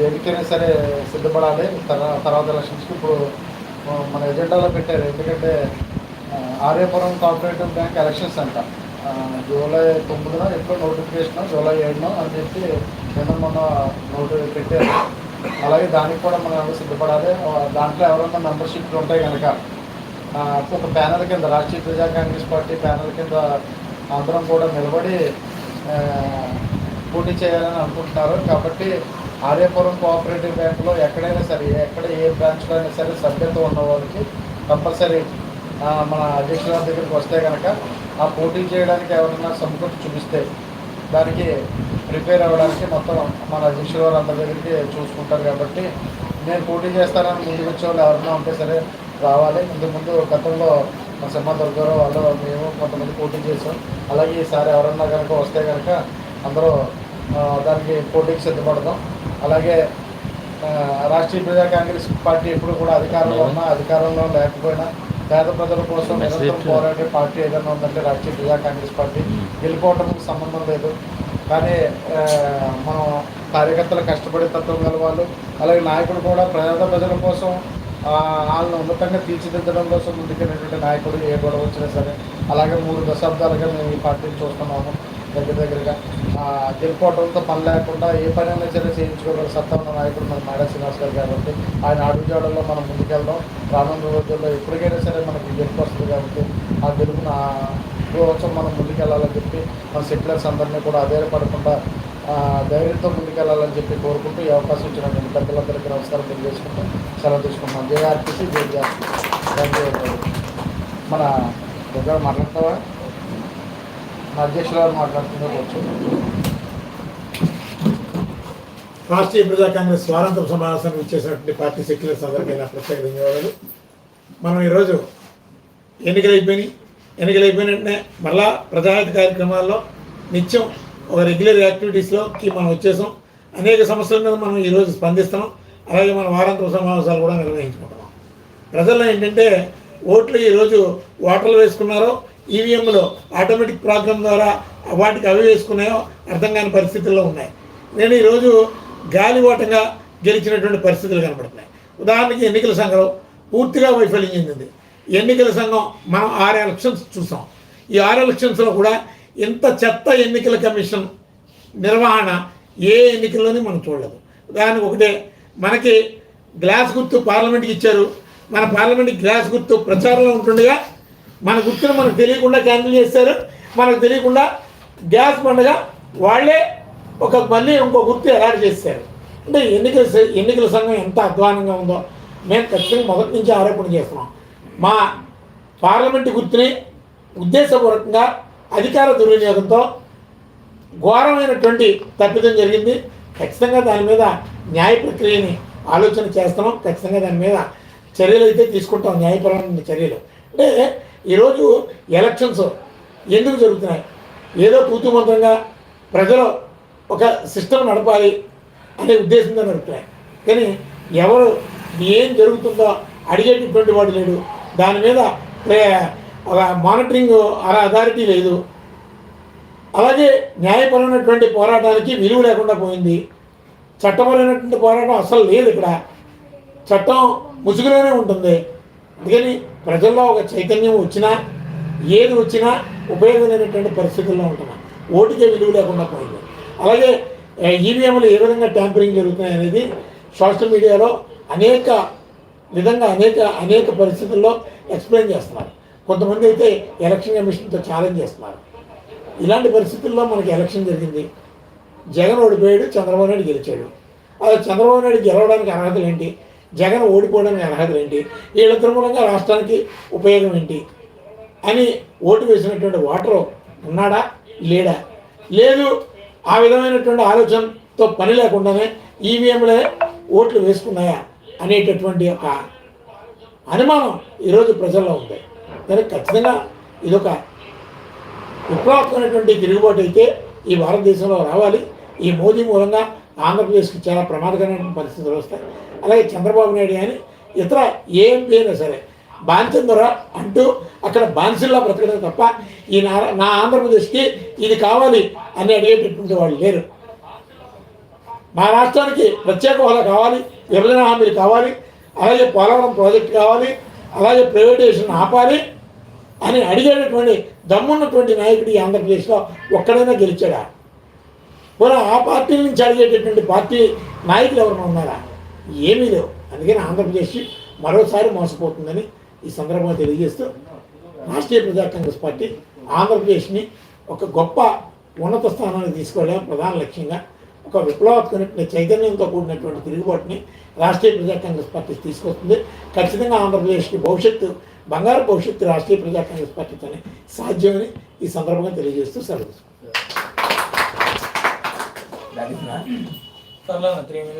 దేనికైనా సరే సిద్ధపడాలి. తర్వాత ఎలక్షన్స్కి ఇప్పుడు మన ఎజెండాలో పెట్టారు. ఎందుకంటే ఆర్యపురం కోఆపరేటివ్ బ్యాంక్ ఎలక్షన్స్ అంట. జూలై తొమ్మిదిన ఎప్పుడు నోటిఫికేషన్ జూలై ఏడునో అని చెప్పి నిన్న మొన్న నోటి పెట్టారు. అలాగే దానికి కూడా మనం సిద్ధపడాలి? దాంట్లో ఎవరైనా మెంబర్షిప్లు ఉంటాయి కనుక ఒక ప్యానల్ కింద రాష్ట్రీయ ప్రజా కాంగ్రెస్ పార్టీ ప్యానల్ కింద అందరం కూడా నిలబడి పోటీ చేయాలని అనుకుంటున్నారు. కాబట్టి ఆర్యపురం కోఆపరేటివ్ బ్యాంకులో ఎక్కడైనా సరే ఎక్కడ ఏ బ్రాంచ్లో అయినా సరే సభ్యత్వం ఉన్న వాళ్ళకి కంపల్సరీ మన అధ్యక్షుల దగ్గరికి వస్తే కనుక ఆ పోటీ చేయడానికి ఎవరైనా సముఖం చూపిస్తే దానికి ప్రిపేర్ అవ్వడానికి మొత్తం మన అధ్యక్షుల వారు అందరి దగ్గరికి చూసుకుంటారు కాబట్టి నేను పోటీ చేస్తానని ముందుకు వచ్చే వాళ్ళు ఎవరైనా ఉంటే సరే రావాలి. ఇంతకు ముందు గతంలో మా సింహ దుర్గారావు వాళ్ళు మేము కొంతమంది పోటీ చేసాం అలాగే ఈసారి ఎవరన్నా కనుక వస్తే కనుక అందరూ దానికి పోటీకి సిద్ధపడదాం. అలాగే రాష్ట్రీయ ప్రజా కాంగ్రెస్ పార్టీ ఎప్పుడు కూడా అధికారంలో ఉన్నా అధికారంలో లేకపోయినా పేద ప్రజల కోసం నిరంతరం పోరాడే పార్టీ ఏదైనా ఉందంటే రాష్ట్రీయ ప్రజా కాంగ్రెస్ పార్టీ. గెలిపోవటంకి సంబంధం లేదు. కానీ మనం కార్యకర్తలు కష్టపడే తత్వం గల వాళ్ళు అలాగే నాయకుడు కూడా పేద ప్రజల కోసం వాళ్ళని ఉన్నతంగా తీర్చిదిద్దడం కోసం ముందుకెళ్ళినటువంటి నాయకుడు ఏ గొడవ వచ్చినా సరే అలాగే మూడు దశాబ్దాలుగా మేము ఈ పార్టీని చూస్తున్నాము. దగ్గర దగ్గరగా. ఆ, గెలుపోవడంతో పని లేకుండా ఏ పని అయినా సరే చేయించుకోగల సత్తా ఉన్న నాయకుడు మన మాడ శ్రీనివాస్ గారు కాబట్టి ఆయన అడుగుజాడల్లో మనం ముందుకెళ్దాం. రానున్న రోజుల్లో ఎప్పటికైనా సరే మనకి గెలుపు వస్తుంది కాబట్టి ఆ గెలుపును కోసం మనం ముందుకెళ్ళాలని చెప్పి మన సెటిలర్స్ అందరినీ కూడా అధైర్యపడకుండా పడకుండా ధైర్యంతో ముందుకెళ్ళాలని చెప్పి కోరుకుంటూ ఈ అవకాశం ఇచ్చినటువంటి పెద్దలందరికీ నమస్కారం తెలియజేసుకుంటూ సెలవు తీసుకుంటున్నాం. జేఆర్టీసీ జేఆర్టీ థ్యాంక్ యూ మన దగ్గర మాట్లాడతావా? మా అధ్యక్షుల మాట్లాడుతున్నారు రాష్ట్రీయ ప్రజా కాంగ్రెస్ స్వాతంత్ర సమావేశానికి ఇచ్చేసినటువంటి పార్టీ సెక్యులర్స్ అందరికీ నా ప్రత్యేక ధన్యవాదాలు. మనం ఈరోజు ఎన్నికలు అయిపోయినాయి ఎన్నికలు అయిపోయిన వెంటనే మళ్ళా ప్రజాహిత కార్యక్రమాల్లో నిత్యం ఒక రెగ్యులర్ యాక్టివిటీస్లోకి మనం వచ్చేసాం. అనేక సమస్యల మీద మనం ఈరోజు స్పందిస్తున్నాం. అలాగే మన వారాంతర సమావేశాలు కూడా నిర్వహించుకుంటున్నాం. ప్రజల్లో ఏంటంటే ఓట్లు ఈరోజు ఓటర్లు వేసుకున్నారో ఈవీఎంలో ఆటోమేటిక్ ప్రోగ్రామ్ ద్వారా వాటికి అవి వేసుకున్నాయో అర్థం కాని పరిస్థితుల్లో ఉన్నాయి. నేను ఈరోజు గాలి ఓటంగా గెలిచినటువంటి పరిస్థితులు కనపడుతున్నాయి ఉదాహరణకి ఎన్నికల సంఘం పూర్తిగా వైఫల్యం చెందింది. ఎన్నికల సంఘం మనం ఆరు ఎలక్షన్స్ చూసాం. ఈ ఆరు ఎలక్షన్స్లో కూడా ఇంత చెత్త ఎన్నికల కమిషన్ నిర్వహణ ఏ ఎన్నికల్లోనే మనం చూడలేదు. ఉదాహరణకు ఒకటే మనకి గ్లాస్ గుర్తు పార్లమెంట్కి ఇచ్చారు. మన పార్లమెంట్కి గ్లాస్ గుర్తు ప్రచారంలో ఉంటుండగా మన గుర్తును మనకు తెలియకుండా క్యాన్సిల్ చేస్తారు. మనకు తెలియకుండా గ్యాస్ పండుగ వాళ్ళే ఒక మళ్ళీ ఇంకో గుర్తు ఎలాంటి చేస్తారు. అంటే ఎన్నికల ఎన్నికల సంఘం ఎంత అధ్వానంగా ఉందో మేము ఖచ్చితంగా మొదటి నుంచి ఆరోపణ చేస్తున్నాం. మా పార్లమెంటు గుర్తుని ఉద్దేశపూర్వకంగా అధికార దుర్వినియోగంతో ఘోరమైనటువంటి తప్పిదం జరిగింది. ఖచ్చితంగా దాని మీద న్యాయ ప్రక్రియని ఆలోచన చేస్తున్నాం. ఖచ్చితంగా దాని మీద చర్యలు అయితే తీసుకుంటాం. న్యాయపరమైన చర్యలు. అంటే ఈరోజు ఎలక్షన్స్ ఎందుకు జరుగుతున్నాయి? ఏదో తూతుమంత్రంగా ప్రజలు ఒక సిస్టమ్ నడపాలి అనే ఉద్దేశంతో నడుపుతున్నాయి. కానీ ఎవరు ఏం జరుగుతుందో అడిగేటటువంటి వాడు లేడు. దాని మీద ఒక మానిటరింగ్ అథారిటీ లేదు. అలాగే న్యాయపరమైనటువంటి పోరాటానికి విలువ లేకుండా పోయింది. చట్టపరమైనటువంటి పోరాటం అసలు లేదు ఇక్కడ. చట్టం ముసుగులోనే ఉంటుంది. అందుకని ప్రజల్లో ఒక చైతన్యం వచ్చినా ఏది వచ్చినా ఉపయోగమైనటువంటి పరిస్థితుల్లో ఉంటున్నాం. ఓటుకే విలువ లేకుండా పోయింది. అలాగే ఈవీఎంలు ఏ విధంగా ట్యాంపరింగ్ జరుగుతున్నాయి అనేది సోషల్ మీడియాలో అనేక విధంగా అనేక అనేక పరిస్థితుల్లో ఎక్స్ప్లెయిన్ చేస్తున్నారు. కొంతమంది అయితే ఎలక్షన్ కమిషన్తో ఛాలెంజ్ చేస్తున్నారు. ఇలాంటి పరిస్థితుల్లో మనకి ఎలక్షన్ జరిగింది. జగన్ ఓడిపోయాడు చంద్రబాబు నాయుడు గెలిచాడు. అలా చంద్రబాబు నాయుడు గెలవడానికి అర్హతలు ఏంటి? జగన్ ఓడిపోవడానికి అర్హత ఏంటి? వీళ్ళిద్దరి మూలంగా రాష్ట్రానికి ఉపయోగం ఏంటి? అని ఓటు వేసినటువంటి ఓటరు ఉన్నాడా? లేడా? లేదు. ఆ విధమైనటువంటి ఆలోచనతో పని లేకుండానే ఈవీఎంలే ఓట్లు వేసుకున్నాయా అనేటటువంటి ఒక అనుమానం ఈరోజు ప్రజల్లో ఉంది. కానీ ఖచ్చితంగా ఇదొక విప్లవాత్మకమైనటువంటి తిరుగుబాటు అయితే ఈ భారతదేశంలో రావాలి. ఈ మోదీ మూలంగా ఆంధ్రప్రదేశ్కి చాలా ప్రమాదకరమైన పరిస్థితులు వస్తాయి. అలాగే చంద్రబాబు నాయుడు కానీ ఇతర ఏం ఎంపీ అయినా సరే బాన్చంద్ర అంటూ అక్కడ బాన్సిల్లా బ్రతకడం తప్ప ఈ నా నా ఆంధ్రప్రదేశ్కి ఇది కావాలి అని అడిగేటటువంటి వాళ్ళు లేరు. మా రాష్ట్రానికి ప్రత్యేక హోదా కావాలి విభజన హామీలు కావాలి అలాగే పోలవరం ప్రాజెక్టు కావాలి అలాగే ప్రైవేటైజేషన్ ఆపాలి అని అడిగేటటువంటి దమ్మున్నటువంటి నాయకుడు ఈ ఆంధ్రప్రదేశ్లో ఒక్కడైనా గెలిచాడా? పోనీ ఆ పార్టీ నుంచి అడిగేటటువంటి పార్టీ నాయకులు ఎవరైనా ఉన్నారా? ఏమీ లేవు. అందుకని ఆంధ్రప్రదేశ్ మరోసారి మోసపోతుందని ఈ సందర్భంగా తెలియజేస్తూ రాష్ట్రీయ ప్రజా కాంగ్రెస్ పార్టీ ఆంధ్రప్రదేశ్ని ఒక గొప్ప ఉన్నత స్థానానికి తీసుకెళ్ళడం ప్రధాన లక్ష్యంగా ఒక విప్లవాత్మక చైతన్యంతో కూడినటువంటి తిరుగుబాటుని రాష్ట్రీయ ప్రజా కాంగ్రెస్ పార్టీ తీసుకొస్తుంది. ఖచ్చితంగా ఆంధ్రప్రదేశ్కి భవిష్యత్తు బంగారు భవిష్యత్తు రాష్ట్రీయ ప్రజా కాంగ్రెస్ పార్టీతోనే సాధ్యమని ఈ సందర్భంగా తెలియజేస్తూ సెలవు సర్లే త్రీ మినిట్స్